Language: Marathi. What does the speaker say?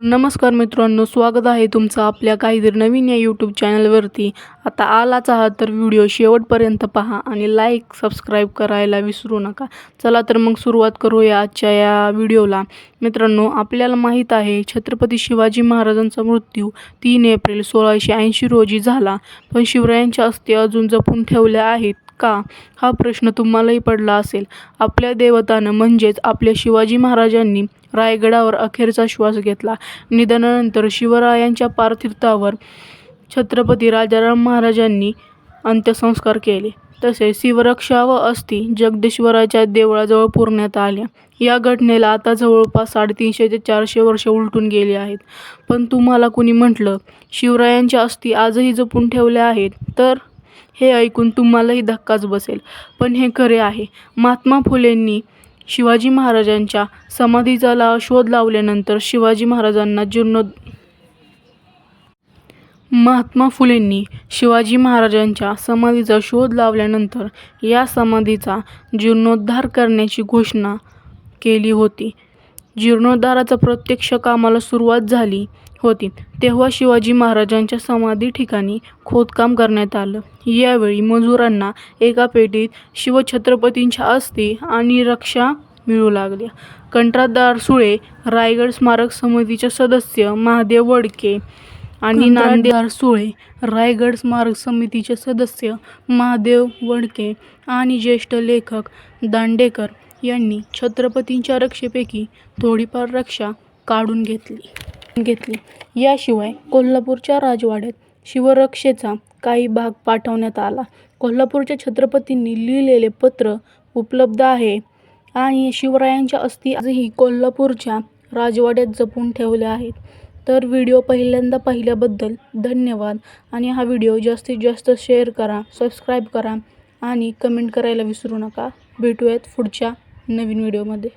नमस्कार मित्रांनो स्वागत आहे तुमचं आपल्या काहीतरी नवीन या यूट्यूब चॅनलवरती आता आलाच आहात तर व्हिडिओ शेवटपर्यंत पहा आणि लाईक सबस्क्राईब करायला विसरू नका. चला तर मग सुरुवात करूया आजच्या या व्हिडिओला. मित्रांनो आपल्याला माहीत आहे छत्रपती शिवाजी महाराजांचा मृत्यू तीन एप्रिल सोळाशे ऐंशी रोजी झाला. पण शिवरायांच्या अस्थि अजून जपून ठेवल्या आहेत. का? हा प्रश्न तुम्हालाही पडला असेल. आपल्या देवतानं म्हणजेच आपल्या शिवाजी महाराजांनी रायगडावर अखेरचा श्वास घेतला. निधनानंतर शिवरायांच्या पार्थिवावर छत्रपती राजाराम महाराजांनी अंत्यसंस्कार केले. तसेच शिवरक्षा व अस्थी जगदीश्वराच्या देवळाजवळ पुरण्यात आल्या. या घटनेला आता जवळपास साडेतीनशे ते चारशे वर्ष उलटून गेली आहेत. पण तुम्हाला कुणी म्हटलं शिवरायांच्या अस्थी आजही जपून ठेवल्या आहेत? तर हे ऐकून तुम्हालाही धक्काच बसेल. पण हे खरे आहे. महात्मा फुलेंनी शिवाजी महाराजांच्या समाधीचा ला शोध लावल्यानंतर शिवाजी महाराजांना जीर्णो महात्मा फुलेंनी शिवाजी महाराजांच्या समाधीचा शोध लावल्यानंतर या समाधीचा जीर्णोद्धार करण्याची घोषणा केली होती. जीर्णोद्धाराचा प्रत्यक्ष कामाला सुरुवात झाली. होती. तेव्हा शिवाजी महाराजांच्या समाधी ठिकाणी खोदकाम करण्यात आलं. यावेळी मजुरांना एका पेटीत शिवछत्रपतींच्या अस्थी आणि रक्षा मिळू लागल्या. कंत्राटदार सुळे रायगड स्मारक समितीचे सदस्य महादेव वडके आणि नांदेड सुळे रायगड स्मारक समितीचे सदस्य महादेव वडके आणि ज्येष्ठ लेखक दांडेकर यांनी छत्रपतींच्या रक्षेपैकी थोडीफार रक्षा काढून घेतली. घेतली. याशिवाय कोल्हापूरच्या राजवाड्यात शिवरक्षेचा काही भाग पाठवण्यात आला. कोल्हापूरच्या छत्रपतींनी लिहिलेले पत्र उपलब्ध आहे आणि शिवरायांच्या अस्थी आजही कोल्हापूरच्या राजवाड्यात जपून ठेवल्या आहेत. तर व्हिडिओ पहिल्यांदा पाहिल्याबद्दल धन्यवाद आणि हा व्हिडिओ जास्तीत जास्त शेअर करा सबस्क्राईब करा आणि कमेंट करायला विसरू नका. भेटूयात पुढच्या नवीन व्हिडिओमध्ये.